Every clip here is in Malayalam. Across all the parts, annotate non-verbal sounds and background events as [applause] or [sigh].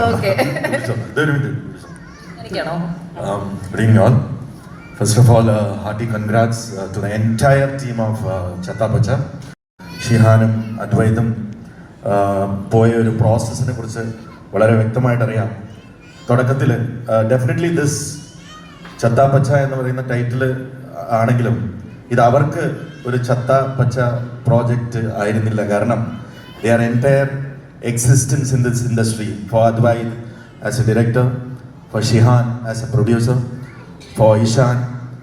[laughs] good evening, all. First of all, uh, hearty congrats uh, to the entire team of uh, Chattapacha. ഷിഹാനും അദ്വൈതും uh, പോയ ഒരു പ്രോസസ്സിനെ കുറിച്ച് വളരെ വ്യക്തമായിട്ട് അറിയാം തുടക്കത്തിൽ ഡെഫിനറ്റ്ലി ദിസ് ചത്താപ്പച്ച എന്ന് പറയുന്ന ടൈറ്റിൽ ആണെങ്കിലും ഇത് അവർക്ക് ഒരു ചത്താപ്പച്ച പ്രോജക്റ്റ് ആയിരുന്നില്ല. കാരണം they are entire existence in this industry for Advaith as a director for Shihan as a producer, for Ishan,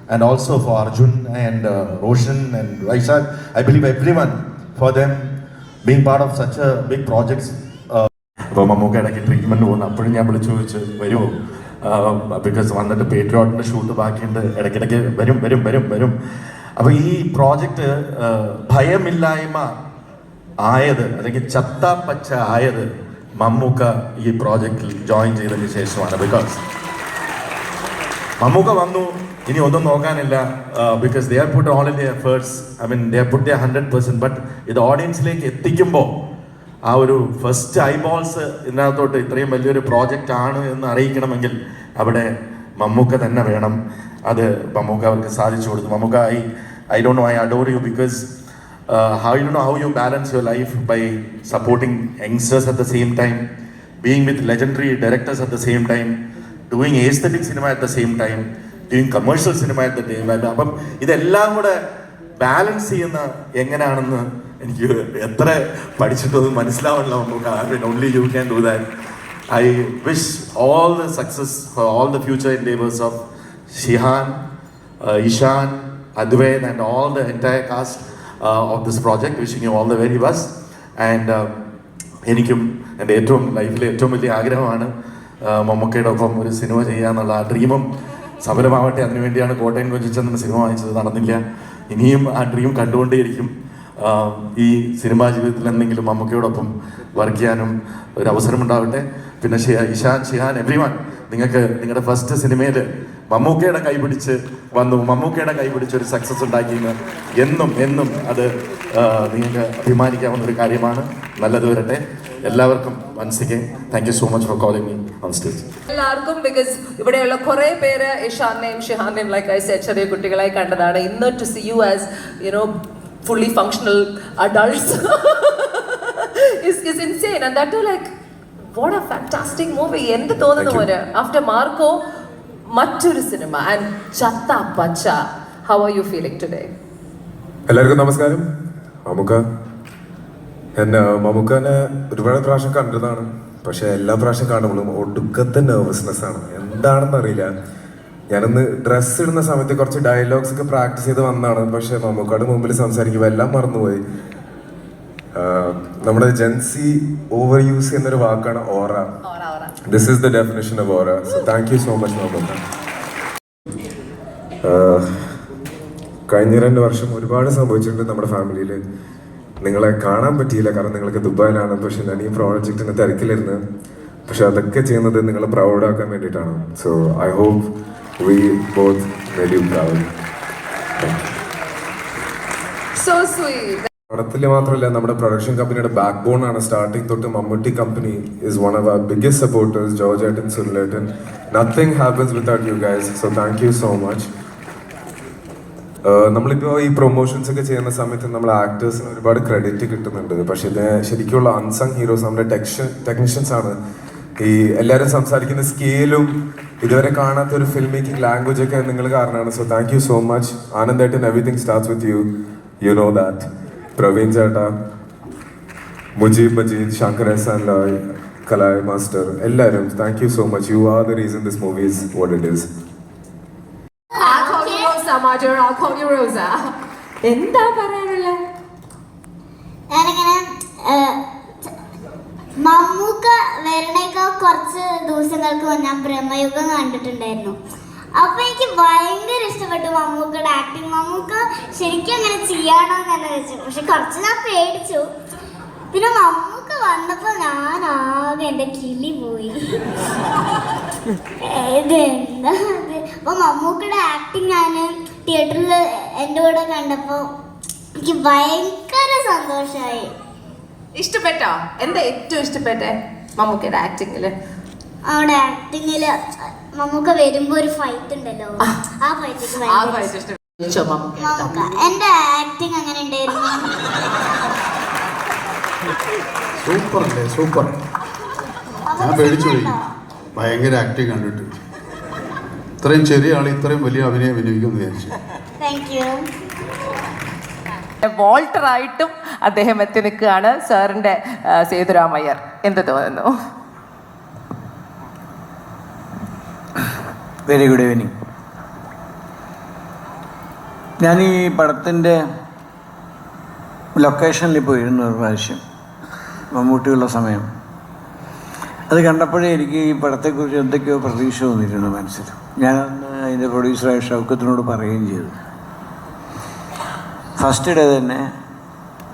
and also for Arjun and uh, Roshan and Raishad. I believe everyone for them being part of such a big projects. അപ്പോൾ മമ്മൂക്ക ഇടയ്ക്ക് ട്രീറ്റ്മെന്റ് പോകുന്നു അപ്പോഴും ഞാൻ വിളിച്ചു ചോദിച്ചു വരുമോ ബിക്കോസ് വന്നിട്ട് പേട്രിയോട്ടിന്റെ ഷൂട്ട് ബാക്കിയുണ്ട് ഇടയ്ക്കിടയ്ക്ക് വരും വരും വരും വരും അപ്പോൾ ഈ പ്രോജക്റ്റ് ഭയമില്ലായ്മ ആയത് അല്ലെങ്കിൽ ചത്ത പച്ച ആയത് മമ്മൂക്ക ഈ പ്രോജക്റ്റിൽ ജോയിൻ ചെയ്തതിന് ശേഷമാണ്. ബിക്കോസ് മമ്മൂക്ക വന്നു ഇനി ഒന്നും നോക്കാനില്ല because they are put all in the efforts I mean they are put the hundred percent but ഇത് ഓഡിയൻസിലേക്ക് എത്തിക്കുമ്പോൾ ആ ഒരു ഫസ്റ്റ് ഐബോൾസ് ഇതിനകത്തോട്ട് ഇത്രയും വലിയൊരു പ്രോജക്റ്റ് ആണ് എന്ന് അറിയിക്കണമെങ്കിൽ അവിടെ മമ്മൂക്ക തന്നെ വേണം. അത് മമ്മൂക്ക അവർക്ക് സാധിച്ചു കൊടുത്തു. Mammukka I I don't know I adore you because how you know how you balance your life by supporting youngsters at the same time being with legendary directors at the same time doing aesthetic cinema at the same time doing commercial cinema at the time അപ്പം ഇതെല്ലാം കൂടെ ബാലൻസ് ചെയ്യുന്ന എങ്ങനെയാണെന്ന് എനിക്ക് എത്ര പഠിച്ചിട്ടൊന്നും മനസ്സിലാവണില്ല നമുക്ക്. I mean only you can do that I wish all the success for all the future endeavours of Shihan Ishaan Advaith and all the entire cast of this project wishing you all the very best and എനിക്കും എന്റെ ഏറ്റവും ലൈഫിലെ ഏറ്റവും വലിയ ആഗ്രഹമാണ് മമ്മൂക്കയുടെ ഒപ്പം ഒരു സിനിമ ചെയ്യാന്നുള്ള ആ ഡ്രീമും സഫലമാവട്ടെ. അതിനുവേണ്ടിയാണ് കോട്ടയം കൊഞ്ചിച്ചന്ദ്രൻ സിനിമ വാങ്ങിച്ചത്. നടന്നില്ല. ഇനിയും ആ ഡ്രീം കണ്ടുകൊണ്ടേയിരിക്കും. ഈ സിനിമാ ജീവിതത്തിൽ എന്തെങ്കിലും മമ്മൂക്കയോടൊപ്പം വർക്ക് ചെയ്യാനും ഒരു അവസരമുണ്ടാവട്ടെ. പിന്നെ ഇഷാൻ ഷിഹാൻ എവ്രി വൺ നിങ്ങൾക്ക് നിങ്ങളുടെ ഫസ്റ്റ് സിനിമയിൽ മമ്മൂക്കയുടെ കൈപിടിച്ച് വന്നു. മമ്മൂക്കയുടെ കൈപിടിച്ച് ഒരു സക്സസ് ഉണ്ടാക്കിയെന്ന് എന്നും എന്നും അത് നിങ്ങൾക്ക് അഭിമാനിക്കാവുന്ന ഒരു കാര്യമാണ്. നല്ലത് വരട്ടെ. എല്ലാവർക്കും മനസ്സിക്ക് thank you so much for calling me on stage എല്ലാവർക്കും ബിക്കോസ് ഇവിടെയുള്ള കുറെ പേര് ഇഷാനെയും ഷിഹാനെയും ലൈക്ക് ഐ സേ ചെറിയ കുട്ടികളായി കണ്ടതാണ്. ഇന്ന് to see you as you know fully functional adults is is insane and that like what a fantastic movie എന്ത് തോന്നുന്നു ഒരു പോലെ ആഫ്റ്റർ മാർക്കോ മറ്റൊരു cinema. And Chatha Pacha how are you feeling today എല്ലാവർക്കും നമസ്കാരം. മമുക്ക. എന്നെ മമുക്കനെ ഒരുപാട് പ്രാവശ്യം കണ്ടതാണ്. പക്ഷെ എല്ലാ പ്രാവശ്യം കാണുമ്പോഴും ഒടുക്കത്തെ നെർവസ്നെസ് ആണ്. എന്താണെന്ന് അറിയില്ല. ഞാനൊന്ന് ഡ്രസ്സ് ഇടുന്ന സമയത്ത് കുറച്ച് ഡയലോഗ്സ് ഒക്കെ പ്രാക്ടീസ് ചെയ്ത് വന്നതാണ്. പക്ഷെ മമ്മൂക്കാട് മുമ്പിൽ സംസാരിക്കുമ്പോൾ എല്ലാം മറന്നുപോയി. നമ്മുടെ ജെൻസി ഓവർ യൂസ് ചെയ്യുന്നൊരു വാക്കാണ് aura. This is the definition of aura. So thank you so much നോക്കുന്നത് കഴിഞ്ഞ രണ്ട് വർഷം ഒരുപാട് സംഭവിച്ചിട്ടുണ്ട് നമ്മുടെ ഫാമിലിയിൽ. നിങ്ങളെ കാണാൻ പറ്റിയില്ല കാരണം നിങ്ങൾക്ക് ദുബായിലാണ് പക്ഷെ ഞാൻ ഈ പ്രോജക്റ്റിന് തിരക്കിലിരുന്ന്. പക്ഷെ അതൊക്കെ ചെയ്യുന്നത് നിങ്ങളെ പ്രൗഡാക്കാൻ വേണ്ടിയിട്ടാണ്. So I hope we both very proud so sweet പടത്തിൽ മാത്രമല്ല നമ്മുടെ പ്രൊഡക്ഷൻ കമ്പനിയുടെ ബാക്ക് ബോൺ ആണ്. സ്റ്റാർട്ടിങ് തൊട്ട് Mammootty company is one of our biggest supporters George ഏട്ടൻ സുനിലേട്ടൻ nothing happens without you guys so thank you so much നമ്മളിപ്പോൾ ഈ പ്രൊമോഷൻസ് ഒക്കെ ചെയ്യുന്ന സമയത്ത് നമ്മൾ ആക്ടേഴ്സിന് ഒരുപാട് ക്രെഡിറ്റ് കിട്ടുന്നുണ്ട്. പക്ഷെ ഇത് ശരിക്കുള്ള അൺസങ് ഹീറോസ് നമ്മുടെ ടെക്ഷൻ ടെക്നീഷ്യൻസ് ആണ്. ഈ എല്ലാവരും സംസാരിക്കുന്ന സ്കെയിലും ഇതുവരെ കാണാത്ത ഒരു ഫിലിം മേക്കിംഗ് ലാംഗ്വേജ് ഒക്കെ നിങ്ങൾ കാരണമാണ്. So thank you so much ആനന്ദായിട്ട് everything starts with you you know that Praveen ചേട്ട മുജീബ് മജീദ് ശങ്കർ എസാൻ ലോയ് കലായ് മാസ്റ്റർ എല്ലാവരും thank you so much you are the reason this movie is what it is I'll call you Rosa, Major. I'll call you Rosa. എന്താ പറയാനുള്ള മമ്മൂക്ക വരണേക്കാൾ കുറച്ച് ദിവസങ്ങൾക്ക് മുന്നേ ഞാൻ ബ്രഹ്മയുഗം കണ്ടിട്ടുണ്ടായിരുന്നു അപ്പൊ എനിക്ക് ഭയങ്കര ഇഷ്ടപ്പെട്ടു മമ്മൂക്കയുടെ ആക്ടിങ് മമ്മൂക്ക. ശരിക്കും അങ്ങനെ ചെയ്യാണോ എന്ന് വെച്ചു പക്ഷെ കുറച്ച് ഞാൻ പേടിച്ചു. പിന്നെ മമ്മൂക്ക വന്നപ്പോ ഞാൻ ആകെ എന്റെ കിളി പോയി. ഇതെന്താ? അപ്പൊ മമ്മൂക്കയുടെ ആക്ടിങ് ഞാൻ തിയേറ്ററിൽ എന്റെ കൂടെ കണ്ടപ്പോ എനിക്ക് ഭയങ്കര സന്തോഷമായി ഇഷ്ടപ്പെട്ടോ? എന്താ ഏറ്റവും ഇഷ്ടപ്പെട്ടേ മമ്മൂക്കയുടെ ആക്ടിങ്ങിൽ അവിടെ ആക്ടിങ്ങിൽ മമ്മൂക്ക വരുമ്പോ ഒരു ഫൈറ്റ് ഉണ്ടല്ലോ. ആ. ഫൈറ്റ് മമ്മൂക്ക എന്റെ ആക്ടിങ് അങ്ങനെ ഉണ്ടായിരുന്നു. സൂപ്പർ അല്ലേ സൂപ്പർ ഞാൻ പേടിച്ചു പോയി. ഭയങ്കര ആക്ടിങ് കണ്ടിട്ട്. ഇത്രയും ചെറിയ ആൾ ഇത്രയും വലിയ അഭിനയം അഭിനയിക്കുമെന്ന് വിചാരിച്ചു. വോൾട്ടറായിട്ടും യു വോൾട്ടർ ആയിട്ടും അദ്ദേഹം എത്തി നിൽക്കുകയാണ് സാറിന്റെ ആ, സേതുരാമയ്യർ. എന്ത് തോന്നുന്നു? വെരി ഗുഡ് ഈവനിങ് ഞാൻ ഈ പടത്തിന്റെ ലൊക്കേഷനിൽ പോയിരുന്നു ഒരു പ്രാവശ്യം. മമ്മൂട്ടിയുള്ള സമയം. അത് കണ്ടപ്പോഴേ എനിക്ക് ഈ പടത്തെക്കുറിച്ച് എന്തൊക്കെയോ പ്രതീക്ഷ തോന്നിയിട്ടുണ്ട് മനസ്സിൽ. ഞാൻ അന്ന് അതിന്റെ പ്രൊഡ്യൂസറായ ഷൗക്കത്തിനോട് പറയുകയും ചെയ്തു. ഫസ്റ്റ് ഡേ തന്നെ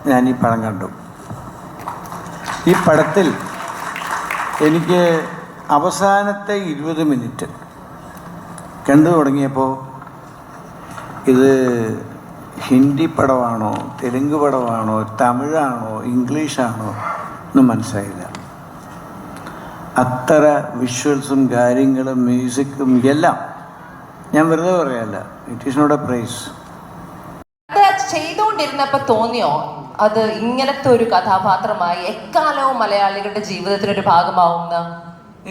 ഞാൻ ഈ പടം കണ്ടു. ഈ പടത്തിൽ എനിക്ക് അവസാനത്തെ ഇരുപത് മിനിറ്റ് കണ്ടു തുടങ്ങിയപ്പോൾ ഇത് ഹിന്ദി പടമാണോ തെലുങ്ക് പടമാണോ തമിഴാണോ ഇംഗ്ലീഷാണോ ഒന്നും മനസ്സിലായില്ല. അത്ര വിഷ്വൽസും കാര്യങ്ങളും മ്യൂസിക്കും എല്ലാം ഞാൻ വെറുതെ പറയല്ല. It is not a prize അത് ചെയ്തുകൊണ്ടിരുന്നപ്പോ തോന്നിയോ? അത് ഇങ്ങനത്തെ ഒരു കഥാപാത്രമായി എക്കാലവും മലയാളികളുടെ ജീവിതത്തിലൊരു ഭാഗമാവുന്ന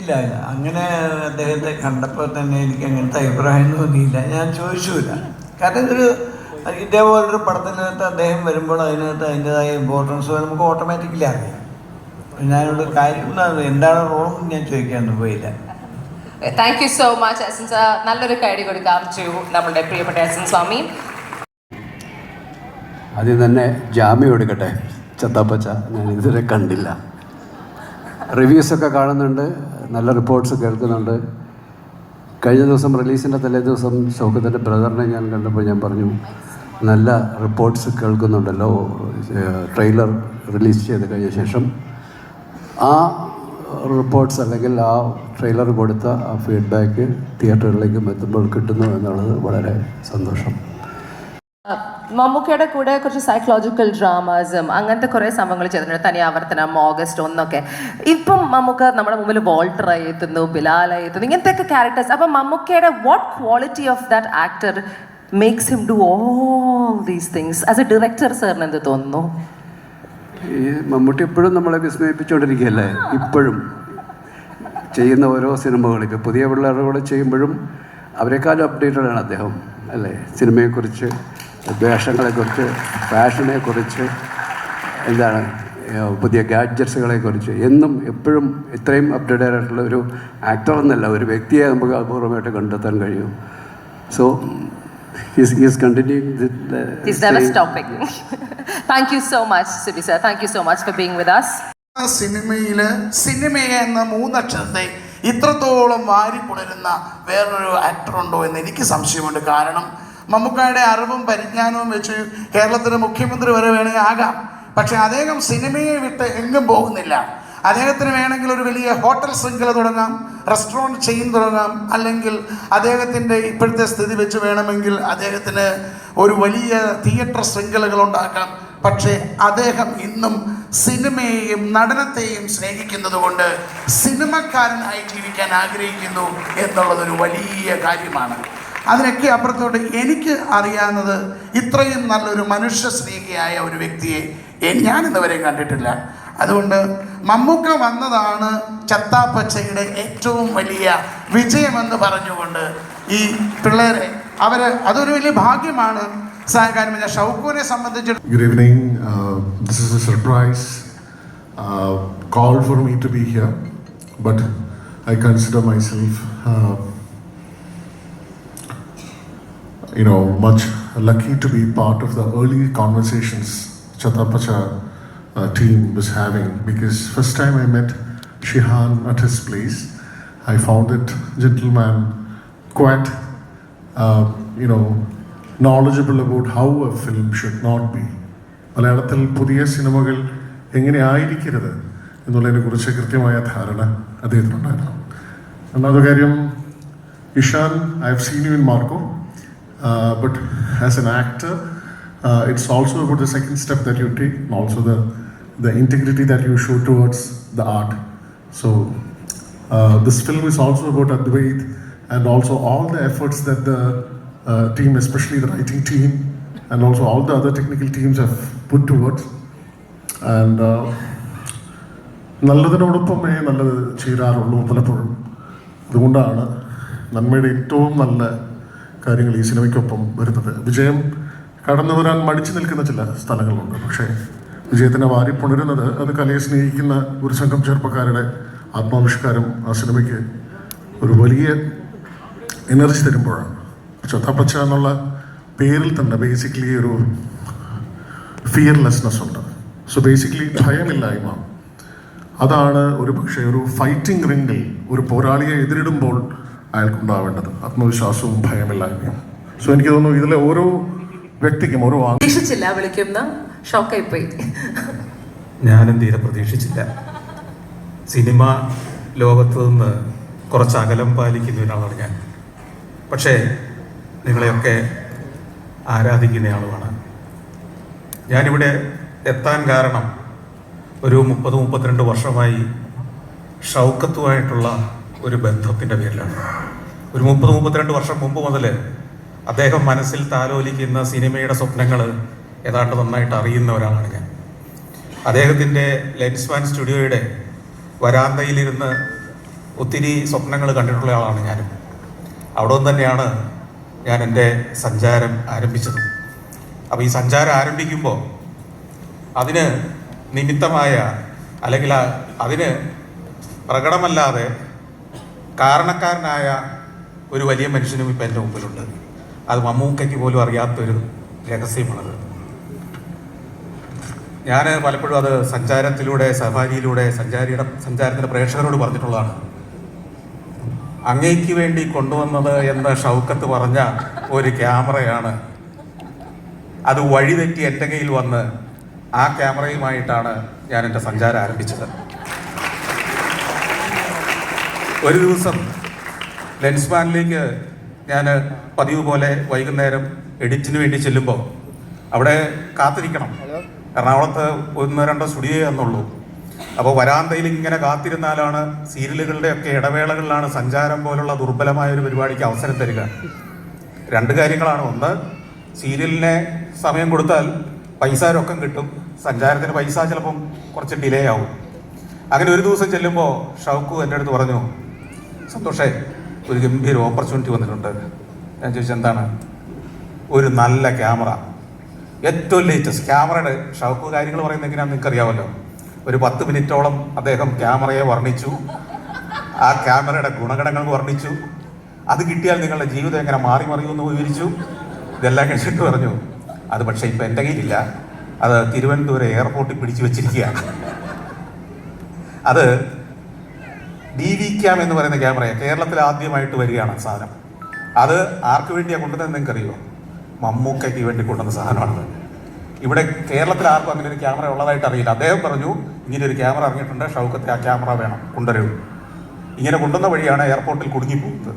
ഇല്ല ഇല്ല. അങ്ങനെ അദ്ദേഹത്തെ കണ്ടപ്പോൾ തന്നെ എനിക്ക് അങ്ങനത്തെ അഭിപ്രായം തോന്നിയില്ല. ഞാൻ ചോദിച്ചില്ല കാരണം ഇതൊരു ഇതേപോലൊരു പടത്തിനകത്ത് അദ്ദേഹം വരുമ്പോൾ അതിനകത്ത് അതിന്റെതായ ഇമ്പോർട്ടൻസ് നമുക്ക് ഓട്ടോമാറ്റിക്കലി അറിയാം. ഞാനോട് കാര്യം എന്താണ് റോളും ഞാൻ ചോദിക്കാൻ പോയില്ല. താങ്ക് യു സോ മച്ച് അസിൻസ നല്ലൊരു കൈഡി കൊടുക്കാം ടു നമ്മുടെ പ്രിയപ്പെട്ട അസിൻ സ്വാമി ആദ്യം തന്നെ ജാമ്യം എടുക്കട്ടെ. ചത്താപ്പച്ച ഞാൻ ഇതുവരെ കണ്ടില്ല. റിവ്യൂസൊക്കെ കാണുന്നുണ്ട്. നല്ല റിപ്പോർട്ട്സ് കേൾക്കുന്നുണ്ട്. കഴിഞ്ഞ ദിവസം റിലീസിന്റെ തലേ ദിവസം ഷൗക്കത്തിന്റെ ബ്രദറിനെ ഞാൻ കണ്ടപ്പോൾ ഞാൻ പറഞ്ഞു നല്ല റിപ്പോർട്ട്സ് കേൾക്കുന്നുണ്ടല്ലോ. ട്രെയിലർ റിലീസ് ചെയ്ത് കഴിഞ്ഞ ശേഷം ആ റിപ്പോർട്ട്സ് അല്ലെങ്കിൽ ആ ട്രെയിലർ കൊടുത്ത ആ ഫീഡ്ബാക്ക് തിയേറ്ററുകളിലേക്കും എത്തുമ്പോൾ കിട്ടുന്നു എന്നുള്ളത് വളരെ സന്തോഷം. മമ്മൂക്കയുടെ കൂടെ കുറച്ച് സൈക്കോളജിക്കൽ ഡ്രാമാസും അങ്ങനത്തെ കുറേ സംഭവങ്ങൾ ചെയ്തിട്ടുണ്ട്. തനി ആവർത്തനം ഓഗസ്റ്റ് ഒന്നൊക്കെ. ഇപ്പം മമ്മൂക്ക നമ്മുടെ മുമ്പിൽ വോൾട്ടറായി എത്തുന്നു ബിലാലായി എത്തുന്നു ഇങ്ങനത്തെയൊക്കെ ക്യാരക്ടേഴ്സ് അപ്പം മമ്മൂക്കയുടെ what quality of that actor makes him do all these things as a director സാറിന് എന്ത് തോന്നുന്നു? ഈ മമ്മൂട്ടി ഇപ്പോഴും നമ്മളെ വിസ്മയിപ്പിച്ചുകൊണ്ടിരിക്കുകയല്ലേ? ഇപ്പോഴും. ചെയ്യുന്ന ഓരോ സിനിമകളും. ഇപ്പോൾ പുതിയ പിള്ളേരുടെ കൂടെ ചെയ്യുമ്പോഴും അവരെക്കാളും അപ്ഡേറ്റഡ് ആണ് അദ്ദേഹം അല്ലേ? സിനിമയെക്കുറിച്ച് വേഷങ്ങളെക്കുറിച്ച് ഫാഷനെക്കുറിച്ച് എന്താണ് പുതിയ ഗാഡ്ജറ്റ്സുകളെ കുറിച്ച് എന്നും എപ്പോഴും ഇത്രയും അപ്ഡേറ്റഡ് ആയിട്ടുള്ള ഒരു ആക്ടർ എന്നല്ല ഒരു വ്യക്തിയെ നമുക്ക് അപൂർവമായിട്ട് കണ്ടെത്താൻ കഴിയും so his is continuing He's never stopping. [laughs] Thank you so much, Sibi sir. Thank you so much for being with us. ആ സിനിമയിൽ എന്ന മൂന്നക്ഷരത്തെ ഇത്രത്തോളം വാരി പുണരുന്ന വേറൊരു ആക്ടർ ഉണ്ടോ എന്ന് എനിക്ക് സംശയമുണ്ട് കാരണം മമ്മൂക്കായുടെ അറിവും പരിജ്ഞാനവും വെച്ച് കേരളത്തിലെ മുഖ്യമന്ത്രി വരെ വേണമെങ്കിൽ ആകാം. പക്ഷെ അദ്ദേഹം സിനിമയെ വിട്ട് എങ്ങും പോകുന്നില്ല. അദ്ദേഹത്തിന് വേണമെങ്കിൽ ഒരു വലിയ ഹോട്ടൽ ശൃംഖല തുടങ്ങാം റെസ്റ്റോറന്റ് ചെയിൻ തുടങ്ങാം അല്ലെങ്കിൽ അദ്ദേഹത്തിന്റെ ഇപ്പോഴത്തെ സ്ഥിതി വെച്ച് വേണമെങ്കിൽ അദ്ദേഹത്തിന് ഒരു വലിയ തിയേറ്റർ ശൃംഖലകൾ ഉണ്ടാക്കാം. പക്ഷേ അദ്ദേഹം ഇന്നും സിനിമയെയും നടനത്തെയും സ്നേഹിക്കുന്നത് കൊണ്ട് സിനിമക്കാരനായി ജീവിക്കാൻ ആഗ്രഹിക്കുന്നു എന്നുള്ളതൊരു വലിയ കാര്യമാണ്. അതിനൊക്കെ അപ്പുറത്തോട്ട് എനിക്ക് അറിയാവുന്നത് ഇത്രയും നല്ലൊരു മനുഷ്യ സ്നേഹിയായ ഒരു വ്യക്തിയെ ഞാൻ ഇന്നുവരെ കണ്ടിട്ടില്ല. അതുകൊണ്ട് മമ്മൂക്ക വന്നതാണ് ചത്താപ്പച്ചയുടെ ഏറ്റവും വലിയ വിജയമെന്ന് പറഞ്ഞുകൊണ്ട് ഈ പിള്ളേരെ അവർ അതൊരു വലിയ ഭാഗ്യമാണ്. സാ- ഷൗക്കൂനെ സംബന്ധിച്ച് good evening. This this a surprise surprise. For call to be here but I consider I you know, much lucky to be part of the early conversations Chatapacha uh, team was having because first time I met Shihan at his place, I found it gentleman quite, uh, you know, knowledgeable about how a film should not be. മലയാളത്തിൽ പുതിയ സിനിമകൾ എങ്ങനെ ആയിരിക്കരുത് എന്നുള്ളതിനെ കുറിച്ച് കൃത്യമായ ധാരണ അദ്ദേഹത്തിനുണ്ടായിരുന്നു രണ്ടാമത്തെ കാര്യം Ishaan I have seen you in Marco but actor, uh, it's also about the second step that you take and also the, the integrity that you show towards the art. So Uh, this film is also about Advait and also all the efforts that the uh, team, especially the writing team, and also all the other technical teams have put towards. And uh, നല്ലതിനോടൊപ്പമേ നല്ലത് ചേരാറുള്ളൂ പലപ്പോഴും അതുകൊണ്ടാണ് നന്മയുടെ ഏറ്റവും നല്ല കാര്യങ്ങൾ ഈ സിനിമയ്ക്കൊപ്പം വരുന്നത്. വിജയം കടന്നു വരാൻ മടിച്ചു നിൽക്കുന്ന ചില സ്ഥലങ്ങളുണ്ട്. പക്ഷേ വിജയത്തിനെ വാരിപ്പുണരുന്നത് അത് കലയെ സ്നേഹിക്കുന്ന ഒരു സംഘം ചെറുപ്പക്കാരുടെ ആത്മാവിഷ്കാരം ആ സിനിമയ്ക്ക് ഒരു വലിയ എനർജി തരുമ്പോഴാണ്. ചത്തപ്പച്ച എന്നുള്ള പേരിൽ തന്നെ ബേസിക്കലി ഒരു ഫിയർലെസ്നെസ് ഉണ്ട്. സോ ബേസിക്കലി ഭയമില്ലായ്മ. അതാണ് ഒരു പക്ഷേ ഒരു ഫൈറ്റിംഗ് റിംഗിൽ ഒരു പോരാളിയെ എതിരിടുമ്പോൾ അയാൾക്കുണ്ടാവേണ്ടത്. ആത്മവിശ്വാസവും ഭയമില്ലായ്മയും. സോ എനിക്ക് തോന്നുന്നു ഇതിലെ ഓരോ വ്യക്തിക്കും ഓരോ പ്രതീക്ഷിച്ചില്ല വിളിക്കുന്ന ഷോക്കായി പോയി ഞാനും തീരെ പ്രതീക്ഷിച്ചില്ല. സിനിമ ലോകത്ത് നിന്ന് കുറച്ച് അകലം പാലിക്കുന്ന ഒരാളാണ് ഞാൻ. പക്ഷേ നിങ്ങളെയൊക്കെ ആരാധിക്കുന്ന ആളുമാണ്. ഞാനിവിടെ എത്താൻ കാരണം ഒരു മുപ്പത് മുപ്പത്തിരണ്ട് വർഷമായി ഷൗക്കത്തുമായിട്ടുള്ള ഒരു ബന്ധത്തിന്റെ പേരിലാണ്. ഒരു മുപ്പത് മുപ്പത്തിരണ്ട് വർഷം മുമ്പ് മുതൽ അദ്ദേഹം മനസ്സിൽ താലോലിക്കുന്ന സിനിമയുടെ സ്വപ്നങ്ങൾ ഏതാണ്ട് നന്നായിട്ട് അറിയുന്ന ഒരാളാണ് ഞാൻ. അദ്ദേഹത്തിന്റെ ലെൻസ്മാൻ സ്റ്റുഡിയോയുടെ വരാന്തയിലിരുന്ന് ഒത്തിരി സ്വപ്നങ്ങൾ കണ്ടിട്ടുള്ള ആളാണ് ഞാനും. അവിടെ നിന്ന് തന്നെയാണ് ഞാൻ എന്റെ സഞ്ചാരം ആരംഭിച്ചത്. അപ്പോൾ ഈ സഞ്ചാരം ആരംഭിക്കുമ്പോൾ അതിന് നിമിത്തമായ അല്ലെങ്കിൽ അതിന് പ്രകടമല്ലാതെ കാരണക്കാരനായ ഒരു വലിയ മനുഷ്യനും ഇപ്പം എന്റെ മുമ്പിലുണ്ട്. അത് മമ്മൂക്കയ്ക്ക് പോലും അറിയാത്തൊരു രഹസ്യമാണത്. ഞാൻ പലപ്പോഴും അത് സഞ്ചാരത്തിലൂടെ സഫാരിയിലൂടെ സഞ്ചാരിയുടെ സഞ്ചാരത്തിന്റെ പ്രേക്ഷകരോട് പറഞ്ഞിട്ടുള്ളതാണ്. അങ്ങേക്ക് വേണ്ടി കൊണ്ടുവന്നത് എന്ന് ഷൗക്കത്ത് പറഞ്ഞ ഒരു ക്യാമറയാണ്. അത് വഴിതെറ്റി എന്റെ കയ്യിൽ വന്ന് ആ ക്യാമറയുമായിട്ടാണ് ഞാൻ എന്റെ സഞ്ചാരം ആരംഭിച്ചത്. ഒരു ദിവസം ലെൻസ് ലെൻസ്മാനിലേക്ക് ഞാൻ പതിവ് പോലെ വൈകുന്നേരം എഡിറ്റിന് വേണ്ടി ചെല്ലുമ്പോൾ അവിടെ കാത്തിരിക്കണം. എറണാകുളത്ത് ഒന്നോ രണ്ടോ സ്റ്റുഡിയോ എന്നുള്ളൂ അപ്പോൾ വരാന്തയിൽ ഇങ്ങനെ കാത്തിരുന്നാലാണ് സീരിയലുകളുടെ ഒക്കെ ഇടവേളകളിലാണ് സഞ്ചാരം പോലുള്ള ദുർബലമായ ഒരു പരിപാടിക്ക് അവസരം തരിക. രണ്ട് കാര്യങ്ങളാണ്. ഒന്ന് സീരിയലിനെ സമയം കൊടുത്താൽ പൈസ രൊക്കം കിട്ടും. സഞ്ചാരത്തിന് പൈസ ചിലപ്പം കുറച്ച് ഡിലേ ആവും. അങ്ങനെ ഒരു ദിവസം ചെല്ലുമ്പോൾ ഷൗക്കു എന്റെ അടുത്ത് പറഞ്ഞു സന്തോഷേ ഒരു ഗംഭീര ഓപ്പർച്യൂണിറ്റി വന്നിട്ടുണ്ട്. ഞാൻ ചോദിച്ചത് എന്താണ്? ഒരു നല്ല ക്യാമറ ഏറ്റവും ലേറ്റസ്റ്റ് ക്യാമറയുടെ ഷൗക്ക് കാര്യങ്ങൾ പറയുന്ന എങ്ങനെയാണെന്ന് നിങ്ങൾക്ക് അറിയാമല്ലോ ഒരു പത്ത് മിനിറ്റോളം അദ്ദേഹം ക്യാമറയെ വർണിച്ചു. ആ ക്യാമറയുടെ ഗുണഗണങ്ങൾ വർണിച്ചു. അത് കിട്ടിയാൽ നിങ്ങളുടെ ജീവിതം എങ്ങനെ മാറി മറിയുമെന്ന് വിവരിച്ചു. ഇതെല്ലാം കഴിച്ചിട്ട് പറഞ്ഞു അത് പക്ഷേ ഇപ്പം എന്റെ കയ്യിലില്ല. അത് തിരുവനന്തപുരം എയർപോർട്ടിൽ പിടിച്ചു വെച്ചിരിക്കുകയാണ്. അത് ഡി വി ക്യാം എന്ന് പറയുന്ന ക്യാമറയാണ് കേരളത്തിൽ ആദ്യമായിട്ട് വരികയാണ് സാധനം. അത് ആർക്ക് വേണ്ടിയാണ് കൊണ്ടുവന്നത് നിങ്ങൾക്ക് അറിയുമോ മമ്മൂക്കയ്ക്ക് വേണ്ടി കൊണ്ടുവന്ന സാധനമാണ് ഇവിടെ കേരളത്തിൽ ആർക്കും അങ്ങനെ ഒരു ക്യാമറ ഉള്ളതായിട്ട് അറിയില്ല. അദ്ദേഹം പറഞ്ഞു ഇങ്ങനെ ഒരു ക്യാമറ ഇറങ്ങിയിട്ടുണ്ട് ഷൗക്കത്തെ ആ ക്യാമറ വേണം കൊണ്ടുവരൂ. ഇങ്ങനെ കൊണ്ടുവന്ന വഴിയാണ് എയർപോർട്ടിൽ കുടുങ്ങിപ്പോകുന്നത്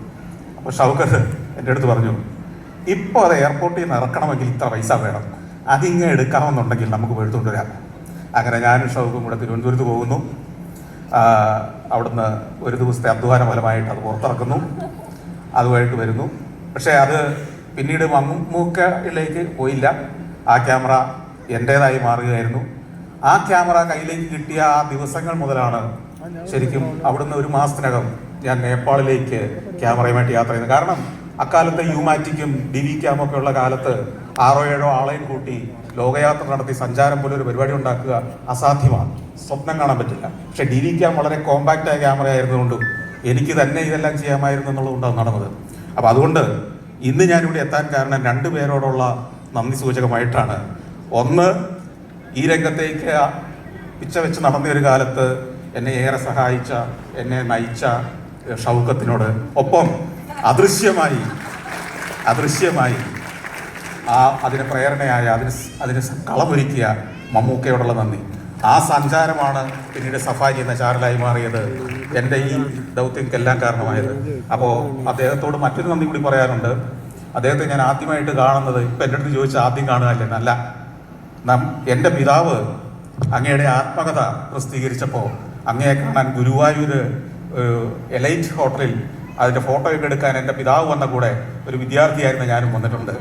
അപ്പോൾ ഷൗക്കത്ത് എന്റെ അടുത്ത് പറഞ്ഞു ഇപ്പോൾ അത് എയർപോർട്ടിൽ നിന്ന് ഇറക്കണമെങ്കിൽ ഇത്ര പൈസ വേണം. അതിങ്ങനെ എടുക്കാമെന്നുണ്ടെങ്കിൽ നമുക്ക് എടുത്തുകൊണ്ട് അങ്ങനെ ഞാനും ഷൗക്കും കൂടെ തിരുവനന്തപുരത്ത് പോകുന്നു. അവിടുന്ന് ഒരു ദിവസത്തെ അധ്വാന ഫലമായിട്ട് അത് പുറത്തിറക്കുന്നു. അതുമായിട്ട് വരുന്നു. പക്ഷേ അത് പിന്നീട് മമ്മൂക്കയിലേക്ക് പോയില്ല. ആ ക്യാമറ എന്റേതായി മാറുകയായിരുന്നു. ആ ക്യാമറ കയ്യിലേക്ക് കിട്ടിയ ആ ദിവസങ്ങൾ മുതലാണ് ശരിക്കും അവിടുന്ന് ഒരു മാസത്തിനകം ഞാൻ നേപ്പാളിലേക്ക് ക്യാമറയുമായിട്ട് യാത്ര ചെയ്യുന്നത്. കാരണം അക്കാലത്തെ യുമാറ്റിക്കും ഡി വി ക്യാമൊക്കെ ഉള്ള കാലത്ത് ആറോ ഏഴോ ആളെയും കൂട്ടി ലോകയാത്ര നടത്തി സഞ്ചാരം പോലെ ഒരു പരിപാടി ഉണ്ടാക്കുക അസാധ്യമാണ്. സ്വപ്നം കാണാൻ പറ്റില്ല. പക്ഷെ ഡി വി ക്യാം വളരെ കോമ്പാക്റ്റ് ആയ ക്യാമറ ആയിരുന്നുകൊണ്ടും എനിക്ക് തന്നെ ഇതെല്ലാം ചെയ്യാമായിരുന്നു എന്നുള്ളതുകൊണ്ടാണ് നടന്നത്. അപ്പോൾ അതുകൊണ്ട് ഇന്ന് ഞാനിവിടെ എത്താൻ കാരണം രണ്ട് പേരോടുള്ള നന്ദി സൂചകമായിട്ടാണ്. ഒന്ന് ഈ രംഗത്തേക്ക് പിച്ച വെച്ച് നടന്ന ഒരു കാലത്ത് എന്നെ ഏറെ സഹായിച്ച എന്നെ നയിച്ച ഷൗക്കത്തിനോട്. ഒപ്പം അദൃശ്യമായി അദൃശ്യമായി ആ അതിന് പ്രേരണയായ അതിന് അതിന് കളമൊരുക്കിയ മമ്മൂക്കയോടുള്ള നന്ദി. ആ സഞ്ചാരമാണ് പിന്നീട് സഫാരി എന്ന ചാനലായി മാറിയത്. എന്റെ ഈ ദൗത്യങ്ങൾക്കെല്ലാം കാരണമായത്. അപ്പോൾ അദ്ദേഹത്തോട് മറ്റൊരു നന്ദി കൂടി പറയാനുണ്ട്. അദ്ദേഹത്തെ ഞാൻ ആദ്യമായിട്ട് കാണുന്നത് ഇപ്പം എന്റെ അടുത്ത് ചോദിച്ചാൽ ആദ്യം കാണുകയല്ലേ നല്ല എന്റെ പിതാവ് അങ്ങയുടെ ആത്മകഥ പ്രസിദ്ധീകരിച്ചപ്പോൾ അങ്ങയെ കാണാൻ ഗുരുവായൂർ എലൈറ്റ് ഹോട്ടലിൽ അതിന്റെ ഫോട്ടോയൊക്കെ എടുക്കാൻ എന്റെ പിതാവ് വന്ന കൂടെ ഒരു വിദ്യാർത്ഥിയായിരുന്നു ഞാനും വന്നിട്ടുണ്ട്.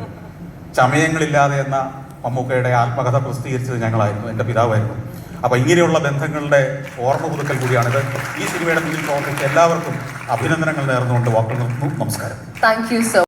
ചമയങ്ങളില്ലാതെ എന്ന മമ്മൂക്കയുടെ ആത്മകഥ പ്രസിദ്ധീകരിച്ചത് ഞങ്ങളായിരുന്നു എന്റെ പിതാവായിരുന്നു. അപ്പോൾ ഇങ്ങനെയുള്ള ബന്ധങ്ങളുടെ ഓർമ്മ പുതുക്കൽ കൂടിയാണിത്. ഈ സിനിമയുടെ മുന്നിൽ പ്രവർത്തിച്ച എല്ലാവർക്കും അഭിനന്ദനങ്ങൾ നേർന്നുകൊണ്ട് വാക്കുകൾ നിർത്തുന്നു നമസ്കാരം. Thank you so